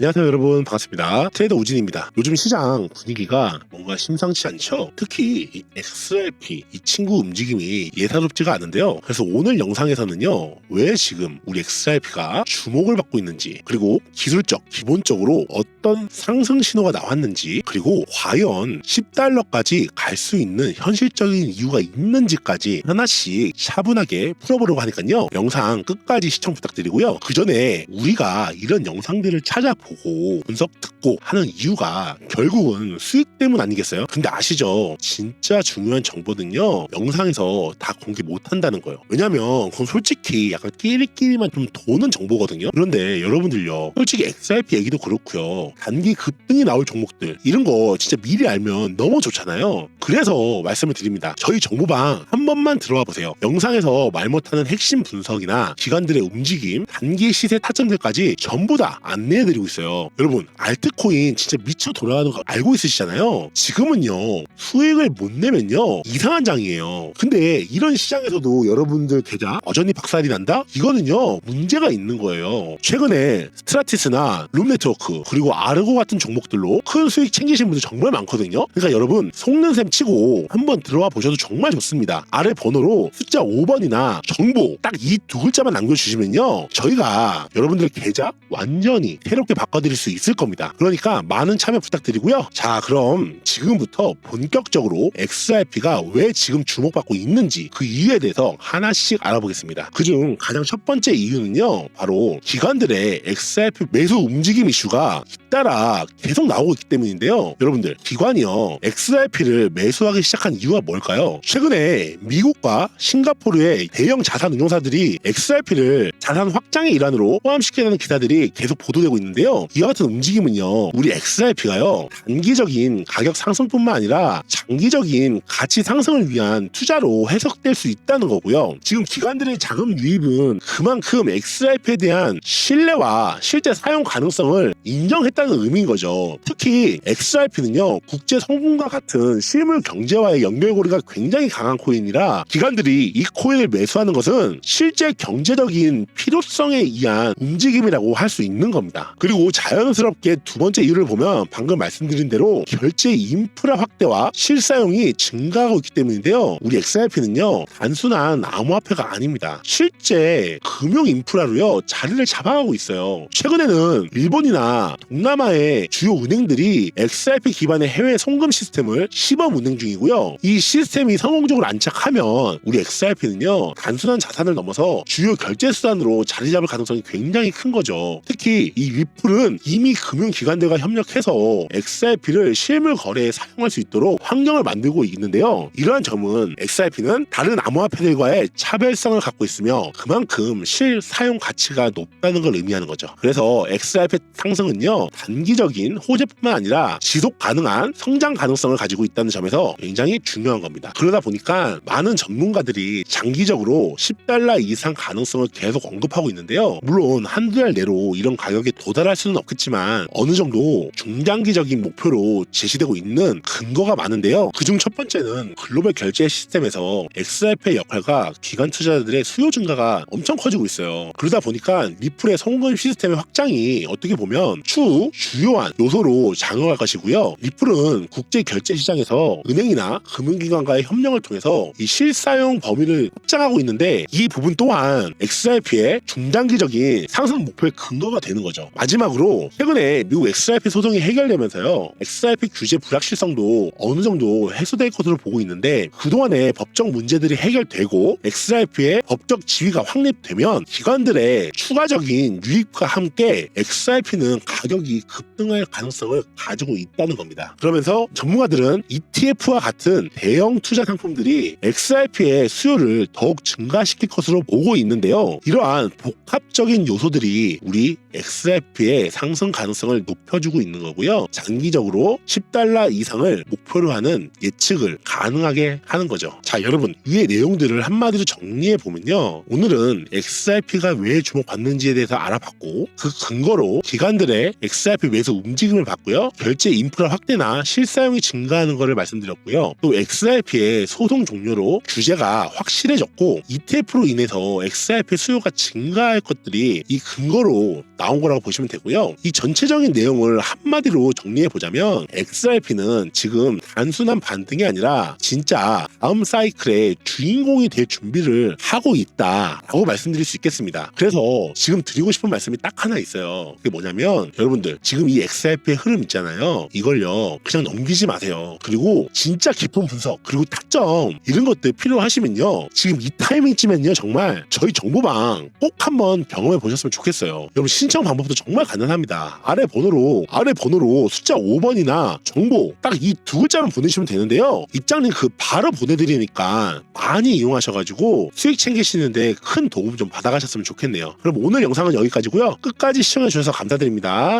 안녕하세요 여러분. 반갑습니다. 트레이더 우진입니다. 요즘 시장 분위기가 뭔가 심상치 않죠? 특히 이 XRP 이 친구 움직임이 예사롭지가 않은데요. 그래서 오늘 영상에서는요 왜 지금 우리 XRP가 주목을 받고 있는지 그리고 기술적 기본적으로 어떤 상승 신호가 나왔는지 그리고 과연 10달러까지 갈 수 있는 현실적인 이유가 있는지까지 하나씩 차분하게 풀어보려고 하니까요. 영상 끝까지 시청 부탁드리고요. 그 전에 우리가 이런 영상들을 찾아보 고 분석 듣고 하는 이유가 결국은 수익 때문 아니겠어요? 근데 아시죠? 진짜 중요한 정보는요 영상에서 다 공개 못한다는 거예요. 왜냐면 그건 솔직히 약간 끼리끼리만 좀 도는 정보거든요. 그런데 여러분들요 솔직히 XRP 얘기도 그렇고요 단기 급등이 나올 종목들 이런 거 진짜 미리 알면 너무 좋잖아요. 그래서 말씀을 드립니다. 저희 정보방 한 번만 들어와 보세요. 영상에서 말 못하는 핵심 분석이나 기관들의 움직임, 단기 시세 타점들까지 전부 다 안내해드리고 있어요. 여러분 알트코인 진짜 미쳐 돌아가는 거 알고 있으시잖아요. 지금은요 수익을 못 내면요 이상한 장이에요. 근데 이런 시장에서도 여러분들 계좌 여전히 박살이 난다? 이거는요 문제가 있는 거예요. 최근에 스트라티스나 룸네트워크 그리고 아르고 같은 종목들로 큰 수익 챙기신 분들 정말 많거든요. 그러니까 여러분 속는 셈 치고 한번 들어와 보셔도 정말 좋습니다. 아래 번호로 숫자 5번이나 정보 딱 이 두 글자만 남겨주시면요 저희가 여러분들 계좌 완전히 새롭게 바꿔 드릴 수 있을 겁니다. 그러니까 많은 참여 부탁드리고요. 자 그럼 지금부터 본격적으로 XRP가 왜 지금 주목받고 있는지 그 이유에 대해서 하나씩 알아보겠습니다. 그중 가장 첫 번째 이유는요 바로 기관들의 XRP 매수 움직임 이슈가 잇따라 계속 나오고 있기 때문인데요. 여러분들 기관이요 XRP를 매수하기 시작한 이유가 뭘까요? 최근에 미국과 싱가포르의 대형 자산 운용사들이 XRP를 자산 확장의 일환으로 포함시키는 기사들이 계속 보도되고 있는데요. 이와 같은 움직임은요, 우리 XRP가요, 단기적인 가격 상승뿐만 아니라 장기적인 가치 상승을 위한 투자로 해석될 수 있다는 거고요. 지금 기관들의 자금 유입은 그만큼 XRP에 대한 신뢰와 실제 사용 가능성을 인정했다는 의미인 거죠. 특히 XRP는요, 국제 성분과 같은 실물 경제와의 연결고리가 굉장히 강한 코인이라 기관들이 이 코인을 매수하는 것은 실제 경제적인 필요성에 의한 움직임이라고 할 수 있는 겁니다. 그리고 자연스럽게 두 번째 이유를 보면 방금 말씀드린 대로 결제 인프라 확대와 실사용이 증가하고 있기 때문인데요. 우리 XRP는요 단순한 암호화폐가 아닙니다. 실제 금융 인프라로요 자리를 잡아가고 있어요. 최근에는 일본이나 동남아의 주요 은행들이 XRP 기반의 해외 송금 시스템을 시범 운행 중이고요. 이 시스템이 성공적으로 안착하면 우리 XRP는요 단순한 자산을 넘어서 주요 결제 수단으로 자리 잡을 가능성이 굉장히 큰 거죠. 특히 이 리플은 이미 금융기관들과 협력해서 XRP를 실물 거래에 사용할 수 있도록 환경을 만들고 있는데요. 이러한 점은 XRP는 다른 암호화폐들과의 차별성을 갖고 있으며 그만큼 실 사용 가치가 높다는 걸 의미하는 거죠. 그래서 XRP 상승은요 단기적인 호재뿐만 아니라 지속 가능한 성장 가능성을 가지고 있다는 점에서 굉장히 중요한 겁니다. 그러다 보니까 많은 전문가들이 장기적으로 10달러 이상 가능성을 계속 언급하고 있는데요. 물론 한두 달 내로 이런 가격에 도달할 수는 없겠지만 어느 정도 중장기적인 목표로 제시되고 있는 근거가 많은데요. 그중 첫 번째는 글로벌 결제 시스템에서 XRP의 역할과 기관 투자자들의 수요 증가가 엄청 커지고 있어요. 그러다 보니까 리플의 송금 시스템의 확장이 어떻게 보면 추후 주요한 요소로 작용할 것이고요. 리플은 국제 결제 시장에서 은행이나 금융기관과의 협력을 통해서 이 실사용 범위를 확장하고 있는데 이 부분 또한 XRP의 중장기적인 상승 목표의 근거가 되는 거죠. 마지막 으로 최근에 미국 XRP 소송이 해결되면서요. XRP 규제 불확실성도 어느 정도 해소될 것으로 보고 있는데 그동안의 법적 문제들이 해결되고 XRP의 법적 지위가 확립되면 기관들의 추가적인 유입과 함께 XRP는 가격이 급등할 가능성을 가지고 있다는 겁니다. 그러면서 전문가들은 ETF와 같은 대형 투자 상품들이 XRP의 수요를 더욱 증가시킬 것으로 보고 있는데요. 이러한 복합적인 요소들이 우리 XRP의 상승 가능성을 높여주고 있는 거고요. 장기적으로 10달러 이상을 목표로 하는 예측을 가능하게 하는 거죠. 자, 여러분 위의 내용들을 한마디로 정리해 보면요. 오늘은 XRP가 왜 주목받는지에 대해서 알아봤고 그 근거로 기관들의 XRP 매수 움직임을 봤고요. 결제 인프라 확대나 실사용이 증가하는 것을 말씀드렸고요. 또 XRP의 소송 종료로 규제가 확실해졌고 ETF로 인해서 XRP 수요가 증가할 것들이 이 근거로 나온 거라고 보시면 되고요. 이 전체적인 내용을 한마디로 정리해 보자면 XRP는 지금 단순한 반등이 아니라 진짜 다음 사이클의 주인공이 될 준비를 하고 있다라고 말씀드릴 수 있겠습니다. 그래서 지금 드리고 싶은 말씀이 딱 하나 있어요. 그게 뭐냐면 여러분들 지금 이 XRP의 흐름 있잖아요. 이걸요 그냥 넘기지 마세요. 그리고 진짜 깊은 분석 그리고 타점 이런 것들 필요하시면요 지금 이 타이밍쯤엔요 정말 저희 정보방 꼭 한번 경험해 보셨으면 좋겠어요. 여러분 신청 방법도 정말 간 단합니다. 아래 번호로 아래 번호로 숫자 5번이나 정보 딱 이 두 글자만 보내시면 되는데요. 입장 링크 바로 보내드리니까 많이 이용하셔가지고 수익 챙기시는데 큰 도움 좀 받아가셨으면 좋겠네요. 그럼 오늘 영상은 여기까지고요. 끝까지 시청해 주셔서 감사드립니다.